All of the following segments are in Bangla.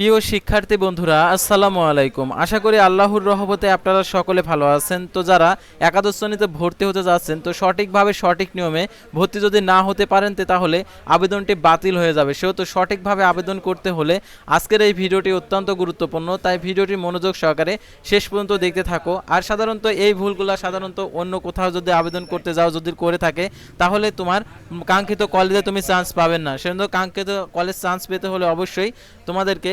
প্রিয় শিক্ষার্থী বন্ধুরা, আসসালামু আলাইকুম। আশা করি আল্লাহর রহমতে আপনারা সকলে ভালো আছেন। তো যারা একাদশ শ্রেণীতে ভর্তি হতে যাচ্ছেন, তো সঠিকভাবে সঠিক নিয়মে ভর্তি যদি না হতে পারেন, তে তাহলে আবেদনটি বাতিল হয়ে যাবে। সেহেতু সঠিকভাবে আবেদন করতে হলে আজকের এই ভিডিওটি অত্যন্ত গুরুত্বপূর্ণ। তাই ভিডিওটি মনোযোগ সহকারে শেষ পর্যন্ত দেখতে থাকো। আর সাধারণত এই ভুলগুলো সাধারণত অন্য কোথাও যদি আবেদন করতে যাও, যদি করে থাকে, তাহলে তোমার কাঙ্ক্ষিত কলেজে তুমি চান্স পাবেন না। সেজন্য কাঙ্ক্ষিত কলেজ চান্স পেতে হলে অবশ্যই তোমাদেরকে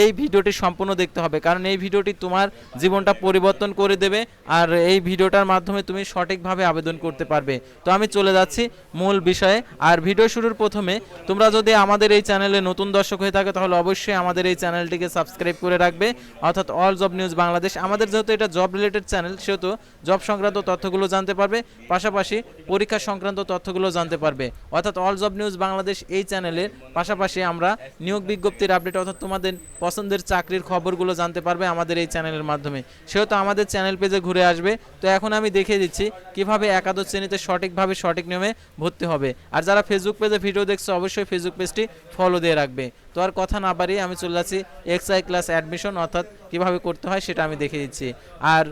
এই ভিডিওটি সম্পূর্ণ দেখতে হবে। কারণ এই ভিডিওটি তোমার জীবনটা পরিবর্তন করে দেবে আর এই ভিডিওটার মাধ্যমে তুমি সঠিকভাবে আবেদন করতে পারবে। তো আমি চলে যাচ্ছি মূল বিষয়ে। আর ভিডিও শুরুর প্রথমে তোমরা যদি আমাদের এই চ্যানেলে নতুন দর্শক হয়ে থাকে, তাহলে অবশ্যই আমাদের এই চ্যানেলটিকে সাবস্ক্রাইব করে রাখবে। অর্থাৎ অল জব নিউজ বাংলাদেশ। আমাদের যেহেতু এটা জব রিলেটেড চ্যানেল, সেহেতু জব সংক্রান্ত তথ্যগুলো জানতে পারবে। পাশাপাশি পরীক্ষা সংক্রান্ত তথ্যগুলো জানতে পারবে। অর্থাৎ অল জব নিউজ বাংলাদেশ এই চ্যানেলের পাশাপাশি আমরা নিয়োগ বিজ্ঞপ্তির আপডেট অর্থাৎ তোমাদের পছন্দের চাকরির খবরগুলো জানতে পারবে আমাদের এই চ্যানেলের মাধ্যমে। সেও তো আমাদের চ্যানেল পেজে ঘুরে আসবে। তো এখন আমি দেখিয়ে দিচ্ছি কীভাবে একাদশ শ্রেণীতে সঠিকভাবে সঠিক নিয়মে ভর্তি হবে। আর যারা ফেসবুক পেজে ভিডিও দেখছে, অবশ্যই ফেসবুক পেজটি ফলো দিয়ে রাখবে। তো আর কথা না বাড়িয়ে আমি চলে যাচ্ছি এক্সআই ক্লাস অ্যাডমিশন অর্থাৎ কীভাবে করতে হয় সেটা আমি দেখিয়ে দিচ্ছি। আর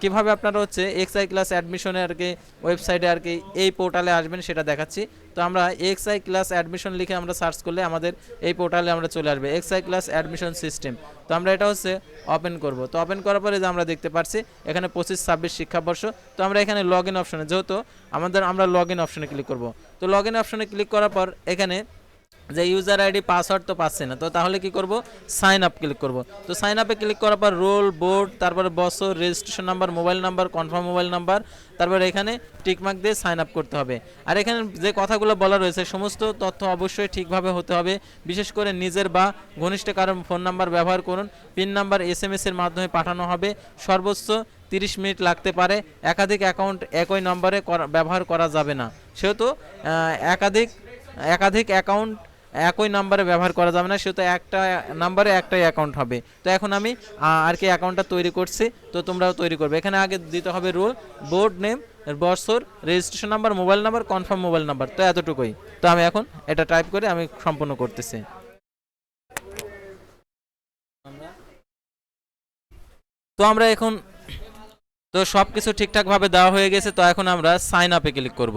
কীভাবে আপনারা হচ্ছে এক্সআই ক্লাস অ্যাডমিশনে আর কি ওয়েবসাইটে আর কি এই পোর্টালে আসবেন সেটা দেখাচ্ছি। তো আমরা এক্সআই ক্লাস অ্যাডমিশন লিখে আমরা সার্চ করলে আমাদের এই পোর্টালে আমরা চলে আসবে এক্সআই ক্লাস অ্যাডমিশন সিস্টেম তো আমরা এটা হচ্ছে ওপেন করব। তো ওপেন করার পরে যে আমরা দেখতে পাচ্ছি এখানে পঁচিশ, ছাব্বিশ শিক্ষাবর্ষ। তো আমরা এখানে লগ ইন অপশনে যেহেতু আমাদের আমরা লগ ইন অপশনে ক্লিক করব। তো লগ ইন অপশনে ক্লিক করার পর এখানে যে ইউজার আইডি পাসওয়ার্ড তো পাচ্ছে না, তো তাহলে কি করব? সাইন আপ ক্লিক করব। তো সাইন আপে ক্লিক করার পর রোল বোর্ড তারপরে বছর registration number mobile number confirm mobile number তারপরে এখানে টিকমার্ক দিয়ে সাইন আপ করতে হবে। আর এখানে যে কথাগুলো বলা রয়েছে, সমস্ত তথ্য অবশ্যই ঠিকভাবে হতে হবে। বিশেষ করে নিজের বা ঘনিষ্ঠ কারও ফোন নাম্বার ব্যবহার করুন। পিন নাম্বার এস এম এর মাধ্যমে পাঠানো হবে। সর্বোচ্চ তিরিশ মিনিট লাগতে পারে। একাধিক অ্যাকাউন্ট একই নম্বরে ব্যবহার করা যাবে না। সেহেতু একাধিক একাধিক অ্যাকাউন্ট একই নাম্বারে ব্যবহার করা যাবে না, সেহেতু একটা নাম্বারে একটাই অ্যাকাউন্ট হবে। তো এখন আমি আর কি অ্যাকাউন্টটা তৈরি করছি, তো তোমরাও তৈরি করবে। এখানে আগে দিতে হবে রোল বোর্ড নেম বছর registration number mobile number confirm mobile number তো এতটুকুই। তো আমি এখন এটা টাইপ করে আমি সম্পূর্ণ করতেছি। তো আমরা এখন, তো সব কিছু ঠিকঠাকভাবে দেওয়া হয়ে গেছে, তো এখন আমরা সাইন আপে ক্লিক করব।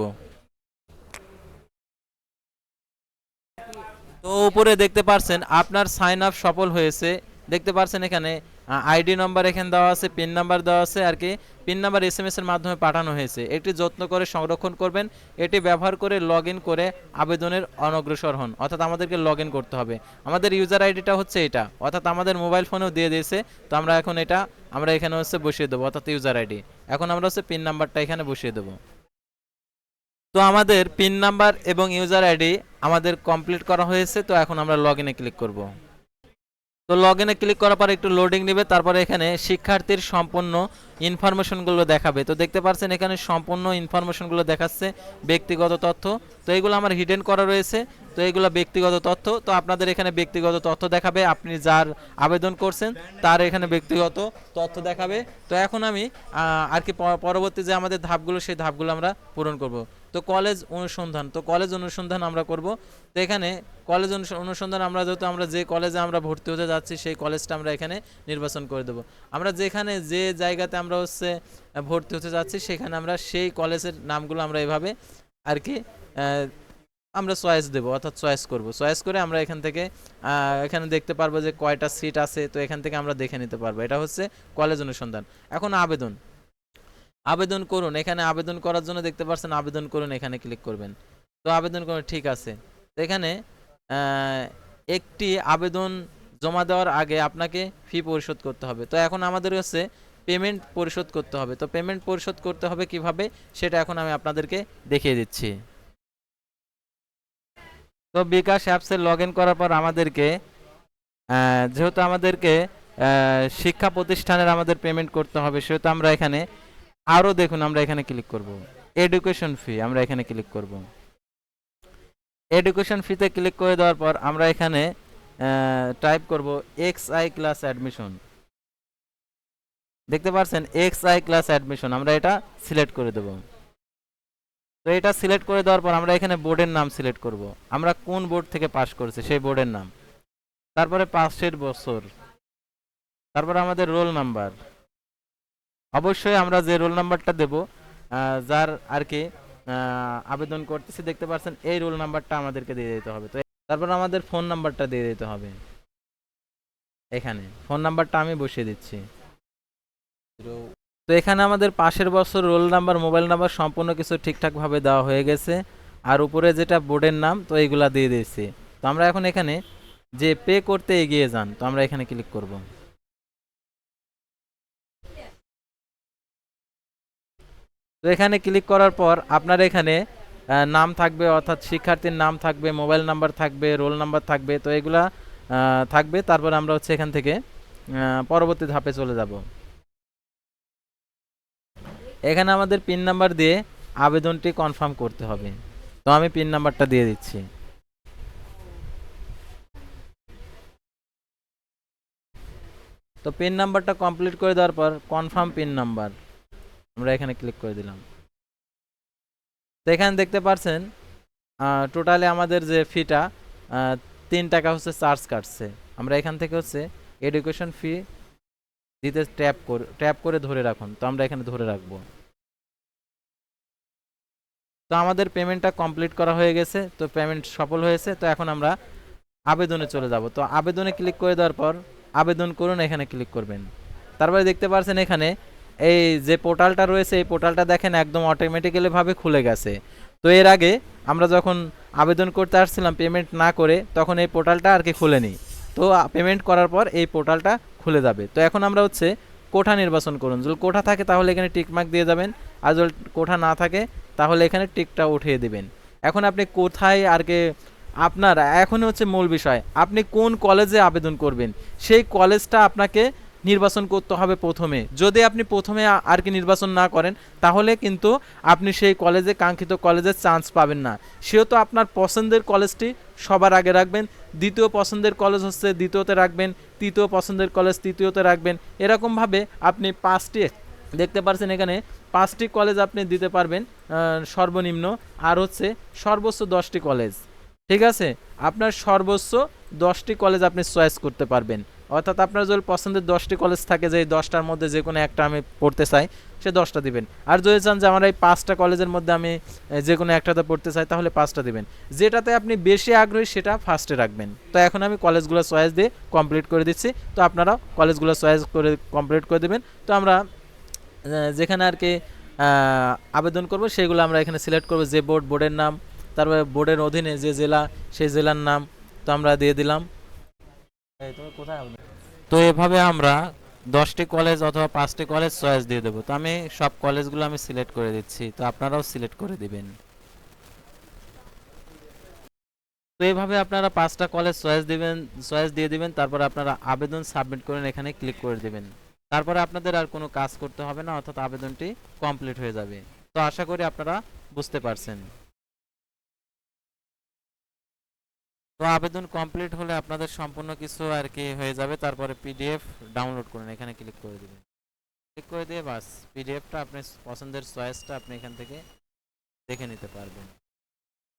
তো উপরে দেখতে পারছেন আপনার সাইন আপ সফল হয়েছে। দেখতে পারছেন এখানে আইডি নাম্বার এখানে দেওয়া আছে পিন নাম্বার দেওয়া আছে, আর কি পিন নাম্বার এস এর মাধ্যমে পাঠানো হয়েছে। এটি যত্ন করে সংরক্ষণ করবেন, এটি ব্যবহার করে লগ করে আবেদনের অনগ্রসর হন, অর্থাৎ আমাদেরকে লগ করতে হবে। আমাদের ইউজার আইডিটা হচ্ছে এটা, অর্থাৎ আমাদের মোবাইল ফোনেও দিয়ে দিয়েছে, তো আমরা এখন এটা, আমরা এখানে হচ্ছে বসিয়ে দেবো, অর্থাৎ ইউজার আইডি এখন আমরা হচ্ছে পিন নাম্বারটা এখানে বসিয়ে দেবো। তো আমাদের পিন নাম্বার এবং ইউজার আইডি আমাদের কমপ্লিট করা হয়েছে, তো এখন আমরা লগ ইনে ক্লিক করব। তো লগ ইনে ক্লিক করার পর একটু লোডিং নেবে, তারপরে এখানে শিক্ষার্থীর সম্পূর্ণ ইনফরমেশনগুলো দেখাবে। তো দেখতে পাচ্ছেন এখানে সম্পূর্ণ ইনফরমেশনগুলো দেখাচ্ছে ব্যক্তিগত তথ্য। তো এগুলো আমার হিডেন করা রয়েছে, তো এগুলো ব্যক্তিগত তথ্য। তো আপনাদের এখানে ব্যক্তিগত তথ্য দেখাবে, আপনি যার আবেদন করছেন তার এখানে ব্যক্তিগত তথ্য দেখাবে। তো এখন আমি আর কি পরবর্তী যে আমাদের ধাপগুলো, সেই ধাপগুলো আমরা পূরণ করব। তো কলেজ অনুসন্ধান, তো কলেজ অনুসন্ধান আমরা করব। তো এখানে কলেজ অনুস- অনুসন্ধান আমরা যেহেতু আমরা যে কলেজে আমরা ভর্তি হতে যাচ্ছি, সেই কলেজটা আমরা এখানে নির্বাচন করে দেবো। আমরা যেখানে যে জায়গাতে আমরা হচ্ছে ভর্তি হতে যাচ্ছি, সেখানে আমরা সেই কলেজের নামগুলো আমরা এভাবে আর কি আমরা চয়েস দেবো, অর্থাৎ চয়েস করব। চয়েস করে আমরা এখান থেকে এখানে দেখতে পারব যে কয়টা সিট আছে, তো এখান থেকে আমরা দেখে নিতে পারব। এটা হচ্ছে কলেজ অনুসন্ধান। এখন আবেদন। আবেদন করুন। এখানে আবেদন করার জন্য দেখতে পাচ্ছেন আবেদন করুন, এখানে ক্লিক করবেন। তো আবেদন করুন, ঠিক আছে। তো এখানে একটি আবেদন জমা দেওয়ার আগে আপনাকে ফি পরিশোধ করতে হবে। তো এখন আমাদের হচ্ছে পেমেন্ট পরিশোধ করতে হবে। তো পেমেন্ট পরিশোধ করতে হবে কীভাবে? সেটা এখন আমি আপনাদেরকে দেখিয়ে দিচ্ছি। তো বিকাশ অ্যাপসে লগ করার পর আমাদেরকে যেহেতু আমাদেরকে শিক্ষা প্রতিষ্ঠানের আমাদের পেমেন্ট করতে হবে, সেহেতু আমরা এখানে আরও দেখুন, আমরা এখানে ক্লিক করব। এডুকেশন ফি আমরা এখানে ক্লিক করব। এডুকেশন ফিতে ক্লিক করে দেওয়ার পর আমরা এখানে টাইপ করব এক্স আই ক্লাস অ্যাডমিশন দেখতে পাচ্ছেন? এক্স আই ক্লাস অ্যাডমিশন আমরা এটা সিলেক্ট করে দেব। তো এটা সিলেক্ট করে দেওয়ার পর আমরা এখানে বোর্ডের নাম সিলেক্ট করব। আমরা কোন বোর্ড থেকে পাস করেছি সেই বোর্ডের নাম। তারপরে পাশের বছর। তারপরে আমাদের রোল নাম্বার অবশ্যই আমরা যে রোল নাম্বারটা দেব যার আর কি আবেদন করতেছি, দেখতে পাচ্ছেন এই রোল নাম্বারটা আমাদেরকে দিয়ে দিতে হবে। তো তারপর আমাদের ফোন নাম্বারটা দিয়ে দিতে হবে। এখানে, ফোন নাম্বারটা আমি বসিয়ে দিচ্ছি। তো এখানে আমাদের পাশের বছর রোল নাম্বার, মোবাইল নাম্বার সম্পূর্ণ কিছু ঠিকঠাকভাবে দেওয়া হয়ে গেছে। আর উপরে যেটা বোর্ডের নাম, তো এইগুলা দিয়ে দিয়েছি। তো আমরা এখন এখানে যে পে করতে এগিয়ে যান, তো আমরা এখানে ক্লিক করব। তো এখানে ক্লিক করার পর আপনার এখানে নাম থাকবে, অর্থাৎ শিক্ষার্থীর নাম থাকবে মোবাইল নাম্বার থাকবে রোল নাম্বার থাকবে, তো এগুলা থাকবে। তারপর আমরা হচ্ছে এখান থেকে পরবর্তী ধাপে চলে যাব। এখানে আমাদের পিন নাম্বার দিয়ে আবেদনটি কনফার্ম করতে হবে। তো আমি পিন নাম্বারটা দিয়ে দিচ্ছি। তো পিন নাম্বারটা কমপ্লিট করে দেওয়ার পর কনফার্ম পিন নাম্বার আমরা এখানে ক্লিক করে দিলাম। তো এখানে দেখতে পাচ্ছেন টোটালি আমাদের যে ফিটা তিন টাকা হচ্ছে চার্জ কাটছে। আমরা এখান থেকে হচ্ছে এডুকেশন ফি দিতে ট্যাপ করে ট্যাপ করে ধরে রাখুন। তো আমরা এখানে ধরে রাখব। তো আমাদের পেমেন্টটা কমপ্লিট করা হয়ে গেছে। তো পেমেন্ট সফল হয়েছে। তো এখন আমরা আবেদনে চলে যাব। তো আবেদনে ক্লিক করে দেওয়ার পর আবেদন করুন, এখানে ক্লিক করবেন। তারপরে দেখতে পাচ্ছেন এখানে এই যে পোর্টালটা রয়েছে, এই পোর্টালটা দেখেন একদম অটোমেটিক্যালি ভাবে খুলে গেছে। তো এর আগে আমরা যখন আবেদন করতে আসছিলাম পেমেন্ট না করে, তখন এই পোর্টালটা আর কি খুলেনি। তো পেমেন্ট করার পর এই পোর্টালটা খুলে যাবে। তো এখন আমরা হচ্ছে কোঠা নির্বাচন করুন। যদি কোঠা থাকে তাহলে এখানে টিকমার্ক দিয়ে যাবেন। আর যদি কোঠা না থাকে তাহলে এখানে টিকটা উঠিয়ে দিবেন। এখন আপনি কোথায় আর কি আপনার এখন হচ্ছে মূল বিষয়, আপনি কোন কলেজে আবেদন করবেন? সেই কলেজটা আপনাকে নির্বাচন করতে হবে প্রথমে। যদি আপনি প্রথমে আর কি নির্বাচন না করেন, তাহলে কিন্তু আপনি সেই কলেজে, কাঙ্ক্ষিত কলেজে চান্স পাবেন না। সেহেতু আপনার পছন্দের কলেজটি সবার আগে রাখবেন। দ্বিতীয় পছন্দের কলেজ হচ্ছে দ্বিতীয়তে রাখবেন। তৃতীয় পছন্দের কলেজ তৃতীয়তে রাখবেন। এরকমভাবে আপনি পাঁচটি, দেখতে পাচ্ছেন এখানে, পাঁচটি কলেজ আপনি দিতে পারবেন সর্বনিম্ন। আর হচ্ছে সর্বোচ্চ দশটি কলেজ। ঠিক আছে? আপনার সর্বোচ্চ দশটি কলেজ আপনি চয়েস করতে পারবেন। অর্থাৎ আপনার যদি পছন্দের দশটি কলেজ থাকে, যে এই দশটার মধ্যে যে কোনো একটা আমি পড়তে চাই, সে দশটা দিবেন। আর যদি চান যে আমার এই পাঁচটা কলেজের মধ্যে আমি যে কোনো একটাতে পড়তে চাই, তাহলে পাঁচটা দিবেন। যেটাতে আপনি বেশি আগ্রহী, সেটা ফার্স্টে রাখবেন। তো এখন আমি কলেজগুলো চয়েস দিয়ে কমপ্লিট করে দিচ্ছি। তো আপনারা কলেজগুলো চয়েস করে কমপ্লিট করে দেবেন। তো আমরা যেখানে আর কি আবেদন করব, সেগুলো আমরা এখানে সিলেক্ট করব। যে বোর্ড বোর্ডের নাম, তারপরে বোর্ডের অধীনে যে জেলা, সেই জেলার নাম, তো আমরা দিয়ে দিলাম এই তুমি কোথায় আবেদন তো এভাবে আমরা দশটি কলেজ অথবা পাঁচটি কলেজ চয়েস দিয়ে দেবো। তো আমি সব কলেজগুলো আমি সিলেক্ট করে দিচ্ছি। তো আপনারাও সিলেক্ট করে দিবেন। তো এইভাবে আপনারা পাঁচটা কলেজ চয়েস দিবেন চয়েস দিয়ে দিবেন, তারপর আপনারা আবেদন সাবমিট করেন, এখানে ক্লিক করে দিবেন। তারপরে আপনাদের আর কোনো কাজ করতে হবে না, অর্থাৎ আবেদনটি কমপ্লিট হয়ে যাবে। তো আশা করি আপনারা বুঝতে পারছেন। তো আবেদন কমপ্লিট হলে আপনাদের সম্পূর্ণ কিছু আর কি হয়ে যাবে। তারপরে পিডিএফ ডাউনলোড করুন, এখানে ক্লিক করে দেবেন। ক্লিক করে দিয়ে বাস পিডিএফটা আপনি পছন্দের চয়েসটা আপনি এখান থেকে দেখে নিতে পারবেন।